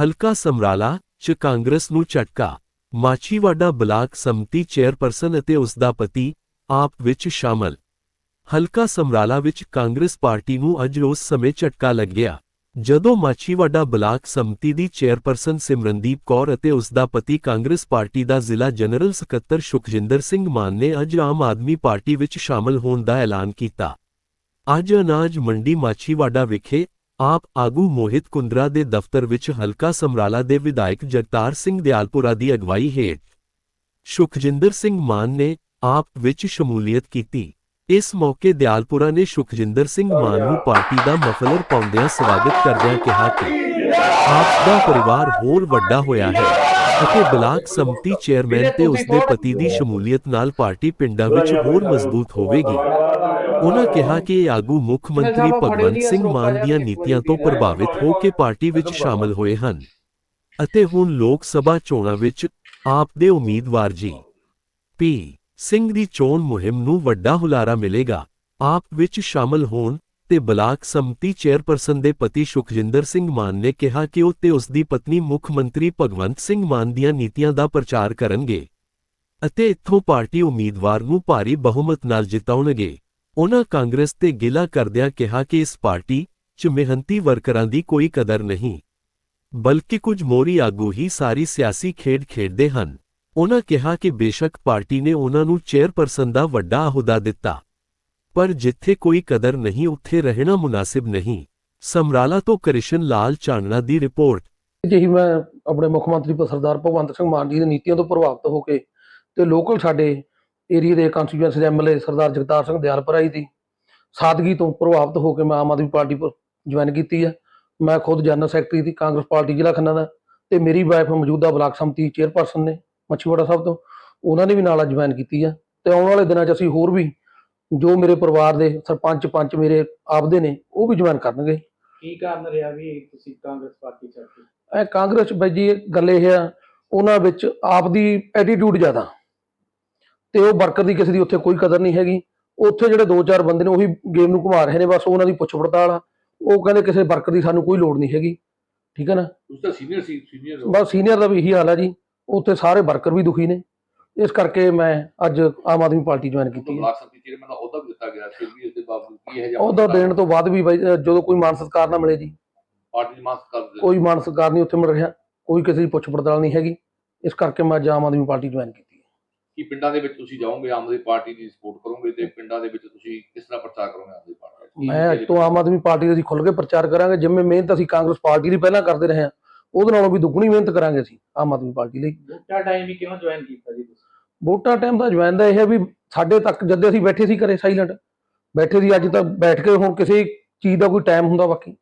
ਹਲਕਾ ਸਮਰਾਲਾ, ਚ ਕਾਂਗਰਸ ਨੂੰ ਝਟਕਾ। ਮਾਚੀਵਾੜਾ ਬਲਾਕ ਸਮਤੀ ਚੇਅਰਪਰਸਨ ਅਤੇ ਉਸ ਦਾ ਪਤੀ, ਆਪ ਵਿੱਚ ਸ਼ਾਮਲ। ਹਲਕਾ ਸਮਰਾਲਾ ਵਿੱਚ ਕਾਂਗਰਸ ਪਾਰਟੀ ਨੂੰ ਅੱਜ ਉਸ ਸਮੇਂ ਝਟਕਾ ਲੱਗਿਆ। ਜਦੋਂ ਮਾਚੀਵਾੜਾ ਬਲਾਕ ਸੰਮਤੀ ਦੀ ਚੇਅਰਪਰਸਨ ਸਿਮਰਨਦੀਪ ਕੌਰ ਅਤੇ ਉਸ ਦਾ ਪਤੀ ਕਾਂਗਰਸ ਪਾਰਟੀ ਦਾ ਜ਼ਿਲ੍ਹਾ ਜਨਰਲ ਸਕੱਤਰ ਸੁਖਜਿੰਦਰ ਸਿੰਘ ਮਾਨ ਨੇ ਅੱਜ ਆਮ ਆਦਮੀ ਪਾਰਟੀ ਵਿੱਚ ਸ਼ਾਮਲ ਹੋਣ ਦਾ ਐਲਾਨ ਕੀਤਾ। ਅੱਜ ਅਨਾਜ ਮੰਡੀ ਮਾਛੀਵਾੜਾ ਵਿਖੇ ਆਪ ਆਗੂ ਮੋਹਿਤ ਕੁੰਦਰਾ ਦੇ ਦਫ਼ਤਰ ਵਿੱਚ ਹਲਕਾ ਸਮਰਾਲਾ ਦੇ ਵਿਧਾਇਕ ਜਗਤਾਰ ਸਿੰਘ ਦਿਆਲਪੁਰਾ ਦੀ ਅਗਵਾਈ ਹੇਠ ਸੁਖਜਿੰਦਰ ਸਿੰਘ ਮਾਨ ਨੇ ਆਪ ਵਿੱਚ ਸ਼ਮੂਲੀਅਤ ਕੀਤੀ। ਇਸ ਮੌਕੇ ਦਿਆਲਪੁਰਾ ਨੇ ਸੁਖਜਿੰਦਰ ਸਿੰਘ ਮਾਨ ਨੂੰ ਪਾਰਟੀ ਦਾ ਮਫਲਰ ਪਾਉਂਦਿਆਂ ਸਵਾਗਤ ਕਰਦਿਆਂ ਕਿਹਾ ਕਿ ਆਪ ਦਾ ਪਰਿਵਾਰ ਹੋਰ ਵੱਡਾ ਹੋਇਆ ਹੈ। ਅਤੇ ਬਲਾਕ ਸੰਮਤੀ ਚੇਅਰਮੈਨ ਤੇ ਉਸ ਦੇ ਪਤੀ ਦੀ ਸ਼ਮੂਲੀਅਤ ਨਾਲ ਪਾਰਟੀ ਪਿੰਡਾਂ ਵਿੱਚ ਹੋਰ ਮਜ਼ਬੂਤ ਹੋਵੇਗੀ। ਉਨ੍ਹਾਂ ਕਿਹਾ ਕਿ ਇਹ ਆਗੂ ਮੁੱਖ ਮੰਤਰੀ ਭਗਵੰਤ ਸਿੰਘ ਮਾਨ ਦੀਆਂ ਨੀਤੀਆਂ ਤੋਂ ਪ੍ਰਭਾਵਿਤ ਹੋ ਕੇ ਪਾਰਟੀ ਵਿੱਚ ਸ਼ਾਮਲ ਹੋਏ ਹਨ ਅਤੇ ਹੁਣ ਲੋਕ ਸਭਾ ਚੋਣਾਂ ਵਿੱਚ ਆਪ ਦੇ ਉਮੀਦਵਾਰ ਜੀ। ਪੀ ਸਿੰਘ ਦੀ ਚੋਣ ਮੁਹਿੰਮ ਨੂੰ ਵੱਡਾ ਹੁਲਾਰਾ ਮਿਲੇਗਾ। ਆਪ ਵਿੱਚ ਸ਼ਾਮਲ ਹੋਣ ਤੇ ਬਲਾਕ ਸੰਮਤੀ ਚੇਅਰਪਰਸਨ ਦੇ ਪਤੀ ਸੁਖਜਿੰਦਰ ਸਿੰਘ ਮਾਨ ਨੇ ਕਿਹਾ ਕਿ ਉਹ ਤੇ ਉਸ ਦੀ ਪਤਨੀ ਮੁੱਖ ਮੰਤਰੀ ਭਗਵੰਤ ਸਿੰਘ ਮਾਨ ਦੀਆਂ ਨੀਤੀਆਂ ਦਾ ਪ੍ਰਚਾਰ ਕਰਨਗੇ ਅਤੇ ਇੱਥੋਂ ਪਾਰਟੀ ਉਮੀਦਵਾਰ ਨੂੰ ਭਾਰੀ ਬਹੁਮਤ ਨਾਲ ਜਿਤਾਉਣਗੇ। ਉਨ੍ਹਾਂ ਕਾਂਗਰਸ ਤੇ ਗਿਲਾ ਕਰਦਿਆਂ ਕਿਹਾ ਕਿ ਇਸ ਪਾਰਟੀ 'ਚ ਮਿਹਨਤੀ ਵਰਕਰਾਂ ਦੀ ਕੋਈ ਕਦਰ ਨਹੀਂ, ਬਲਕਿ ਕੁਝ ਮੋਰੀ ਆਗੂ ਹੀ ਸਾਰੀ ਸਿਆਸੀ ਖੇਡ ਖੇਡਦੇ ਹਨ। ਉਨ੍ਹਾਂ ਕਿਹਾ ਕਿ ਬੇਸ਼ੱਕ ਪਾਰਟੀ ਨੇ ਉਹਨਾਂ ਨੂੰ ਚੇਅਰਪਰਸਨ ਦਾ ਵੱਡਾ ਅਹੁਦਾ ਦਿੱਤਾ। ਪਰ ਜਿੱਥੇ ਕੋਈ ਕਦਰ ਨਹੀਂ, ਉੱਥੇ ਰਹਿਣਾ ਮੁਨਾਸਿਬ ਨਹੀਂ। ਸਮਰਾਲਾ ਤੋਂ ਕ੍ਰਿਸ਼ਨ ਲਾਲ ਚਾਨਣਾ ਦੀ ਰਿਪੋਰਟ। ਜਿਹੀ ਮੈਂ ਆਪਣੇ ਮੁੱਖ ਮੰਤਰੀ ਸਰਦਾਰ ਭਗਵੰਤ ਸਿੰਘ ਮਾਨ ਜੀ ਦੀ ਨੀਤੀਆਂ ਤੋਂ ਪ੍ਰਭਾਵਿਤ ਹੋ ਕੇ ਤੇ ਲੋਕਲ ਸਾਡੇ ਏਰੀਆ ਦੇ ਕੰਸਟੀਚੁਐਂਸੀ ਦੇ ਐਮਐਲਏ ਸਰਦਾਰ ਜਗਤਾਰ ਸਿੰਘ ਦਿਆਲਪੁਰਾ ਜੀ ਦੀ ਸਾਦਗੀ ਤੋਂ ਪ੍ਰਭਾਵਿਤ ਹੋ ਕੇ ਮੈਂ ਆਮ ਆਦਮੀ ਪਾਰਟੀ ਜੁਆਇਨ ਕੀਤੀ ਹੈ ਮੈਂ ਖੁਦ ਜਨਰਲ ਸੈਕਟਰੀ ਦੀ, ਕਾਂਗਰਸ ਪਾਰਟੀ ਜ਼ਿਲ੍ਹਾ ਖੰਨਾ ਦਾ ਤੇ ਮੇਰੀ ਵਾਈਫ ਮੌਜੂਦਾ ਬਲਾਕ ਸੰਮਤੀ ਚੇਅਰਪਰਸਨ ਨੇ ਮੱਛੀਵਾੜਾ ਸਾਹਿਬ ਤੋਂ। ਉਹਨਾਂ ਨੇ ਵੀ ਨਾਲ ਜੁਆਇਨ ਕੀਤੀ ਹੈ ਤੇ ਆਉਣ ਵਾਲੇ ਦਿਨਾਂ 'ਚ ਅਸੀਂ ਹੋਰ ਵੀ ਜੋ ਮੇਰੇ ਪਰਿਵਾਰ ਦੇ ਸਰਪੰਚ ਪੰਚ ਮੇਰੇ ਆਪਦੇ ਨੇ ਉਹ ਵੀ ਜੁਆਇਨ ਕਰਨਗੇ। ਕੀ ਕਾਰਨ ਰਿਹਾ ਵੀ ਤੁਸੀਂ ਕਾਂਗਰਸ ਪਾਰਟੀ ਕੇ? ਇਹ ਕਾਂਗਰਸ ਬਾਈ ਜੀ ਗੱਲ ਇਹ ਆ ਉਹਨਾਂ ਵਿੱਚ ਆਪ ਦੀ ਐਟੀਟਿਊਡ ਜ਼ਿਆਦਾ। ਤੇ ਉਹ ਵਰਕਰ ਦੀ ਕਿਸੇ ਦੀ ਉੱਥੇ ਕੋਈ ਕਦਰ ਨਹੀਂ ਹੈਗੀ। ਉੱਥੇ ਜਿਹੜੇ ਦੋ ਚਾਰ ਬੰਦੇ ਨੇ ਉਹੀ ਗੇਮ ਨੂੰ ਘੁਮਾ ਰਹੇ ਨੇ ਬਸ ਉਹਨਾਂ ਦੀ ਪੁੱਛ ਪੜਤਾਲ ਆ। ਉਹ ਕਹਿੰਦੇ ਕਿਸੇ ਵਰਕਰ ਦੀ ਸਾਨੂੰ ਕੋਈ ਲੋੜ ਨਹੀਂ ਹੈਗੀ। ਠੀਕ ਹੈ ਨਾ? ਤੁਸੀਂ ਤਾਂ ਸੀਨੀਅਰ ਸੀ ਸੀਨੀਅਰ ਬਸ ਸੀਨੀਅਰ ਦਾ ਵੀ ਇਹੀ ਹਾਲ ਆ ਜੀ। ਉੱਥੇ ਸਾਰੇ ਵਰਕਰ ਵੀ ਦੁਖੀ ਨੇ। ਇਸ ਕਰਕੇ ਮੈਂ ਅੱਜ ਆਮ ਆਦਮੀ ਪਾਰਟੀ ਜੁਆਇਨ ਕੀਤੀ ਹੈ। ਬਲਾਕ ਸੰਮਤੀ ਚੇਅਰਮੈਨ ਦਾ ਅਹੁਦਾ ਵੀ ਦਿੱਤਾ ਗਿਆ ਫਿਰ ਵੀ ਇਸ ਦੇ ਬਾਵਜੂਦ ਕੀ ਹੈ ਉਹਦਾ ਦੇਣ ਤੋਂ ਬਾਅਦ ਵੀ ਬਾਈ ਜਦੋਂ ਕੋਈ ਮਾਨ ਸਤਿਕਾਰ ਨਾ ਮਿਲੇ ਜੀ। ਪਾਰਟੀ ਦੀ ਮਾਸਕ ਕਰ ਕੋਈ ਮਾਨ ਸਤਿਕਾਰ ਨਹੀਂ ਉੱਥੇ ਮਿਲ ਰਿਹਾ ਕੋਈ ਕਿਸੇ ਦੀ ਪੁੱਛ ਪੜਤਾਲ ਨਹੀਂ ਹੈਗੀ। ਇਸ ਕਰਕੇ ਮੈਂ ਅੱਜ ਆਮ ਆਦਮੀ ਪਾਰਟੀ ਜੁਆਇਨ ਕੀਤੀ ਹੈ। ਕੀ ਪਿੰਡਾਂ ਦੇ ਵਿੱਚ ਤੁਸੀਂ ਜਾਓਗੇ ਆਮ ਆਦਮੀ ਪਾਰਟੀ ਦੀ ਸਪੋਰਟ ਕਰੋਗੇ ਤੇ ਪਿੰਡਾਂ ਦੇ ਵਿੱਚ ਤੁਸੀਂ ਕਿਸ ਤਰ੍ਹਾਂ ਪ੍ਰਚਾਰ ਕਰੋਗੇ ਆਮ ਆਦਮੀ ਪਾਰਟੀ ਦਾ? ਮੈਂ ਅੱਜ ਤੋਂ ਆਮ ਆਦਮੀ ਪਾਰਟੀ ਦਾ ਅਸੀਂ ਖੁੱਲ੍ਹ ਕੇ ਪ੍ਰਚਾਰ ਕਰਾਂਗੇ। ਜਿਵੇਂ ਮਿਹਨਤ ਅਸੀਂ ਕਾਂਗਰਸ ਪਾਰਟੀ ਦੀ ਪਹਿਲਾਂ ਕਰਦੇ ਰਹੇ ਹਾਂ। ਉਹਦੇ ਨਾਲੋਂ ਵੀ ਦੁੱਗਣੀ ਮਿਹਨਤ ਕਰਾਂਗੇ ਅਸੀਂ ਆਮ ਆਦਮੀ ਪਾਰਟੀ ਲਈ। ਵੋਟਾਂ ਟਾਈਮ ਵੀ ਕਿਉਂ ਜੁਆਇਨ ਕੀਤਾ ਜੀ ਤੁਸੀਂ? ਵੋਟਾਂ ਟਾਈਮ ਦਾ ਜਵਾਨ ਦਾ ਇਹ ਹੈ ਵੀ ਸਾਡੇ ਤੱਕ ਜਦ ਅਸੀਂ ਬੈਠੇ ਸੀ ਘਰੇ ਸਾਈਲੈਂਟ ਬੈਠੇ ਸੀ ਅੱਜ ਤਾਂ ਬੈਠ ਕੇ ਹੁਣ ਕਿਸੇ ਚੀਜ਼ ਦਾ ਕੋਈ ਟਾਈਮ ਹੁੰਦਾ ਬਾਕੀ।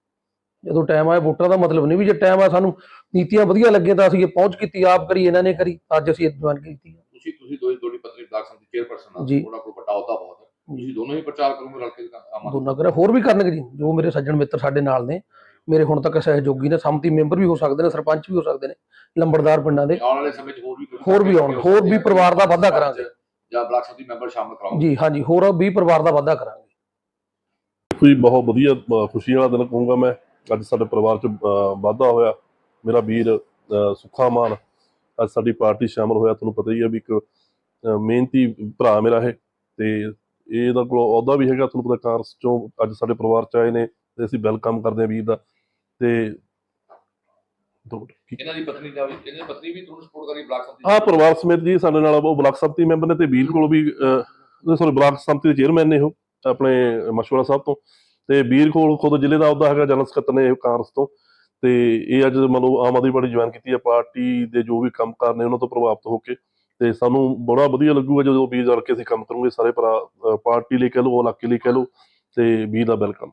ਜਦੋਂ ਟਾਈਮ ਆਇਆ ਵੋਟਾਂ ਦਾ ਮਤਲਬ ਨਹੀਂ ਵੀ ਜੇ ਟਾਈਮ ਆ ਸਾਨੂੰ ਨੀਤੀਆਂ ਵਧੀਆ ਲੱਗੀਆਂ ਤਾਂ ਅਸੀਂ ਇਹ ਪਹੁੰਚ ਕੀਤੀ ਆਪ ਕਰੀ ਇਹਨਾਂ ਨੇ ਕਰੀ ਅੱਜ ਅਸੀਂ ਜਵਾਨ ਕੀਤੀ ਹੈ। ਤੁਸੀਂ ਤੁਸੀਂ ਦੋਈ ਤੁਹਾਡੀ ਪਤਨੀ ਬਲਾਕ ਸੰਮਤੀ ਚੇਅਰਪਰਸਨ ਆ। ਉਹਨਾਂ ਕੋਲ ਵੱਡਾ ਅਹੁਦਾ ਬਹੁਤ ਹੈ। ਤੁਸੀਂ ਦੋਨੋਂ ਹੀ ਪ੍ਰਚਾਰ ਕਰੋਗੇ ਰਲ ਕੇ ਦੋਨਾਂ ਕਰੇ ਹੋਰ ਵੀ ਕਰਨਗੇ ਜੀ ਜੋ ਮੇਰੇ ਸੱਜਣ ਮਿੱਤਰ ਸਾਡੇ ਨਾਲ ਨੇ। ਮੇਰੇ ਹੁਣ ਤੱਕ ਸਹਿਯੋਗੀ ਨੇ ਸੰਮਤੀ ਮੈਂਬਰ ਵੀ ਹੋ ਸਕਦੇ ਨੇ ਸਰਪੰਚ ਵੀ ਹੋ ਸਕਦੇ ਨੇ ਲੰਬੜਦਾਰ ਪਿੰਡਾਂ ਦੇ। ਆਉਣ ਵਾਲੇ ਸਮੇਂ 'ਚ ਹੋਰ ਵੀ ਕੋਈ ਹੋਰ ਵੀ ਆਉਣ ਹੋਰ ਵੀ ਪਰਿਵਾਰ ਦਾ ਵਾਧਾ ਕਰਾਂਗੇ। ਜਾਂ ਬਲਾਕ ਸੰਮਤੀ ਮੈਂਬਰ ਸ਼ਾਮਲ ਕਰਾਉਂਗੇ ਜੀ ਹਾਂਜੀ ਹੋਰ 20 ਪਰਿਵਾਰ ਦਾ ਵਾਧਾ ਕਰਾਂਗੇ। ਕੋਈ ਬਹੁਤ ਵਧੀਆ ਖੁਸ਼ੀ ਵਾਲਾ ਦਿਨ ਕਹੂੰਗਾ ਮੈਂ। ਅੱਜ ਸਾਡੇ ਪਰਿਵਾਰ ਚ ਵਾਧਾ ਹੋਇਆ। ਮੇਰਾ ਵੀਰ ਸੁੱਖਾ ਮਾਨ ਅੱਜ ਸਾਡੀ ਪਾਰਟੀ ਸ਼ਾਮਲ ਹੋਇਆ। ਤੁਹਾਨੂੰ ਪਤਾ ਹੀ ਹੈ ਵੀ ਇੱਕ ਮਿਹਨਤੀ ਭਰਾ ਮੇਰਾ ਇਹ। ਤੇ ਇਹ ਇਹਦਾ ਕੋਲ ਅਹੁਦਾ ਵੀ ਹੈਗਾ। ਤੁਹਾਨੂੰ ਪਤਾ ਕਾਂਗਰਸ ਚੋਂ ਅੱਜ ਸਾਡੇ ਪਰਿਵਾਰ ਚ ਆਏ ਨੇ ਤੇ ਅਸੀਂ ਵੈਲਕਮ ਕਰਦੇ ਹਾਂ ਵੀਰ ਦਾ। ਤੇ ਦੋ ਇਹਨਾਂ ਦੀ ਪਤਨੀ ਦਾ ਵੀ ਇਹਨਾਂ ਦੀ ਪਤਨੀ ਵੀ ਤੁਹਾਨੂੰ ਸਪੋਰਟ ਕਰੀ ਬਲਾਕ ਸੰਮਤੀ ਹਾਂ ਪਰਿਵਾਰ ਸਮੇਤ ਜੀ ਸਾਡੇ ਨਾਲ ਉਹ ਬਲਾਕ ਸੰਮਤੀ ਮੈਂਬਰ ਨੇ ਤੇ ਵੀਰ ਕੋਲ ਵੀ ਸੋਰੀ ਬਲਾਕ ਸੰਮਤੀ ਦੇ ਚੇਅਰਮੈਨ ਨੇ ਉਹ ਆਪਣੇ ਮਸ਼ਵਰਾ ਸਾਹਿਬ ਤੋਂ। ਤੇ ਵੀਰ ਕੋਲ ਖੁਦ ਜ਼ਿਲ੍ਹੇ ਦਾ ਅਹੁਦਾ ਹੈਗਾ ਜਨਰਲ ਸਕੱਤਰ ਨੇ ਇਹ ਕਾਂਗਰਸ ਤੋਂ। ਤੇ ਇਹ ਅੱਜ ਮਤਲਬ ਆਮ ਆਦਮੀ ਪਾਰਟੀ ਜੁਆਇਨ ਕੀਤੀ ਹੈ ਪਾਰਟੀ ਦੇ ਜੋ ਵੀ ਕੰਮ ਕਰਨੇ ਉਹਨਾਂ ਤੋਂ ਪ੍ਰਭਾਵਿਤ ਹੋ ਕੇ। ਤੇ ਸਾਨੂੰ ਬੜਾ ਵਧੀਆ ਲੱਗੂਗਾ ਜਦੋਂ ਵੀਰ ਰਲ ਕੇ ਅਸੀਂ ਕੰਮ ਕਰੂਗੇ ਸਾਰੇ ਪਾਰਟੀ ਲਈ ਕਹਿ ਲਓ ਇਲਾਕੇ ਲਈ ਕਹਿ ਲਓ ਤੇ ਵੀਰ ਦਾ ਵੈਲਕਮ।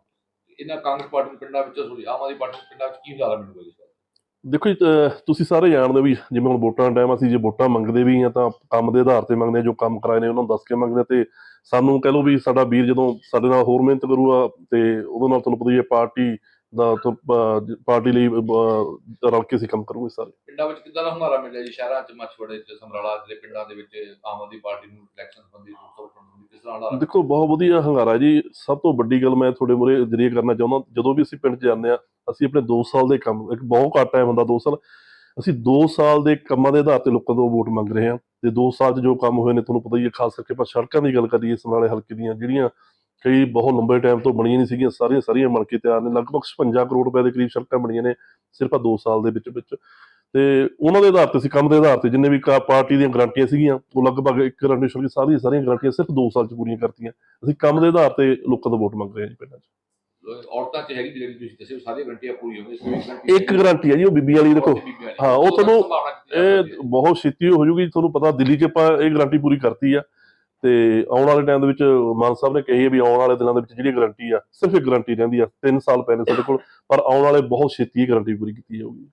ਇਹਨਾਂ ਕਾਂਗਰਸ ਪਾਰਟੀ ਦੇ ਪਿੰਡਾਂ ਵਿੱਚ ਸੋਰੀ ਆਮ ਆਦਮੀ ਪਾਰਟੀ ਦੇ ਪਿੰਡਾਂ ਵਿੱਚ ਕੀ ਜ਼ਿਆਦਾ ਮਿਲੂਗਾ ਜੀ ਦੇਖੋ ਜੀ, ਤੁਸੀਂ ਸਾਰੇ ਜਾਣਦੇ ਹੋ ਵੀ ਜਿਵੇਂ ਹੁਣ ਵੋਟਾਂ ਦਾ ਟਾਈਮ ਅਸੀਂ ਜੇ ਵੋਟਾਂ ਮੰਗਦੇ ਵੀ ਆ ਤਾਂ ਕੰਮ ਦੇ ਆਧਾਰ ਤੇ ਮੰਗਦੇ ਜੋ ਕੰਮ ਕਰਾਏ ਨੇ ਉਹਨਾਂ ਨੂੰ ਦੱਸ ਕੇ ਮੰਗਦੇ ਤੇ ਸਾਨੂੰ ਕਹਿ ਲਓ ਵੀ ਸਾਡਾ ਵੀਰ ਜਦੋਂ ਸਾਡੇ ਨਾਲ ਹੋਰ ਮਿਹਨਤ ਕਰੂਗਾ ਤੇ ਉਹਦੇ ਨਾਲ ਤੁਹਾਨੂੰ ਪਤਾ ਹੀ ਹੈ ਪਾਰਟੀ ਦਾ ਪਾਰਟੀ ਲਈ ਰਲ ਕੇ ਅਸੀਂ ਕੰਮ ਕਰੂਗੇ ਸਾਰੇ। ਪਿੰਡਾਂ ਵਿੱਚ ਕਿੱਦਾਂ ਦਾ ਹੁੰਗਾਰਾ ਮਿਲਿਆ ਜੀ? ਸ਼ਹਿਰਾਂ 'ਚ ਮੱਛਵੜੇ 'ਚ ਸਮਰਾਲਾ ਦੇ ਪਿੰਡਾਂ ਦੇ ਵਿੱਚ ਆਮ ਆਦਮੀ ਪਾਰਟੀ ਨੂੰ ਇਲੈਕਸ਼ਨ ਸੰਬੰਧੀ ਸੰਬੰਧੀ ਕਿਸ ਤਰ੍ਹਾਂ ਹਾਲਾਤ ਦੇਖੋ ਬਹੁਤ ਵਧੀਆ ਹੰਗਾਰਾ ਜੀ। ਸਭ ਤੋਂ ਵੱਡੀ ਗੱਲ ਮੈਂ ਤੁਹਾਡੇ ਮੁਰੇ ਜਰੀਏ ਕਰਨਾ ਚਾਹੁੰਦਾ ਜਦੋਂ ਵੀ ਅਸੀਂ ਪਿੰਡ 'ਚ ਜਾਂਦੇ ਆ ਅਸੀਂ ਆਪਣੇ 2 ਸਾਲ ਦੇ ਕੰਮ ਇੱਕ ਬਹੁਤ ਘੱਟ ਟਾਈਮ ਹੁੰਦਾ 2 ਸਾਲ। ਅਸੀਂ 2 ਸਾਲ ਦੇ ਕੰਮਾਂ ਦੇ ਆਧਾਰ ਤੇ ਲੋਕਾਂ ਤੋਂ ਵੋਟ ਮੰਗ ਰਹੇ ਹਾਂ। ਤੇ 2 ਸਾਲ 'ਚ ਜੋ ਕੰਮ ਹੋਏ ਨੇ ਤੁਹਾਨੂੰ ਪਤਾ ਹੀ ਹੈ ਖਾਸ ਕਰਕੇ ਆਪਾਂ ਸੜਕਾਂ ਦੀ ਗੱਲ ਕਰੀਏ ਸਮਰਾਲੇ ਹਲਕੇ ਦੀਆਂ ਜਿਹੜੀਆਂ ਕਈ ਬਹੁਤ ਲੰਬੇ ਟਾਈਮ ਤੋਂ ਬਣੀਆਂ ਨਹੀਂ ਸੀਗੀਆਂ ਸਾਰੀਆਂ ਸਾਰੀਆਂ ਬਣ ਕੇ ਤਿਆਰ ਨੇ। ਲਗਭਗ 56 ਕਰੋੜ ਰੁਪਏ ਦੇ ਕਰੀਬ ਸੜਕਾਂ ਬਣੀਆਂ ਨੇ ਸਿਰਫ ਆ 2 ਸਾਲ ਦੇ ਵਿੱਚ ਵਿੱਚ ਤੇ ਉਹਨਾਂ ਦੇ ਆਧਾਰ ਤੇ ਅਸੀਂ ਕੰਮ ਦੇ ਆਧਾਰ ਤੇ ਜਿੰਨੇ ਵੀ ਪਾਰਟੀ ਦੀਆਂ ਗਰੰਟੀਆਂ ਸੀਗੀਆਂ ਉਹ ਲਗਭਗ ਇੱਕ ਛੱਡ ਕੇ ਸਾਰੀਆਂ ਸਾਰੀਆਂ ਗਰੰਟੀਆਂ ਸਿਰਫ 2 ਸਾਲ 'ਚ ਪੂਰੀਆਂ ਕਰਤੀਆਂ। ਅਸੀਂ ਕੰਮ ਦੇ ਆਧਾਰ ਤੇ ਲੋਕਾਂ ਤੋਂ ਵੋਟ ਮੰਗ ਰਹੇ ਹਾਂ ਜੀ ਪਿੰਡਾਂ 'ਚ। ਔਰਤਾਂ ਚ ਹੈਗੀ ਜਿਹੜੀ ਤੁਸੀਂ ਦੱਸਿਓ ਸਾਰੀਆਂ ਗਰੰਟੀਆਂ ਪੂਰੀਆਂ ਹੋਣਗੀਆਂ ਇੱਕ ਗਰੰਟੀ ਹੈ ਜੀ ਉਹ ਬੀਬੀ ਵਾਲੀ ਦੇਖੋ। ਹਾਂ, ਉਹ ਤੁਹਾਨੂੰ- ਇਹ ਬਹੁਤ ਛੇਤੀ ਹੋ ਜੂਗੀ ਤੁਹਾਨੂੰ ਪਤਾ ਦਿੱਲੀ 'ਚ ਆਪਾਂ ਇਹ ਗਾਰੰਟੀ ਪੂਰੀ ਕਰਤੀ ਆ। ਤੇ ਆਉਣ ਵਾਲੇ ਟਾਈਮ ਦੇ ਵਿੱਚ ਮਾਨ ਸਾਹਿਬ ਨੇ ਕਹੀ ਹੈ ਵੀ ਆਉਣ ਵਾਲੇ ਦਿਨਾਂ ਦੇ ਵਿੱਚ ਜਿਹੜੀ ਗਾਰੰਟੀ ਆ ਸਿਰਫ ਇੱਕ ਗਾਰੰਟੀ ਰਹਿੰਦੀ ਆ 3 ਸਾਲ ਪਹਿਲੇ ਸਾਡੇ ਕੋਲ। ਪਰ ਆਉਣ ਵਾਲੇ ਬਹੁਤ ਛੇਤੀ ਇਹ ਗਾਰੰਟੀ ਪੂਰੀ ਕੀਤੀ ਜਾਊਗੀ।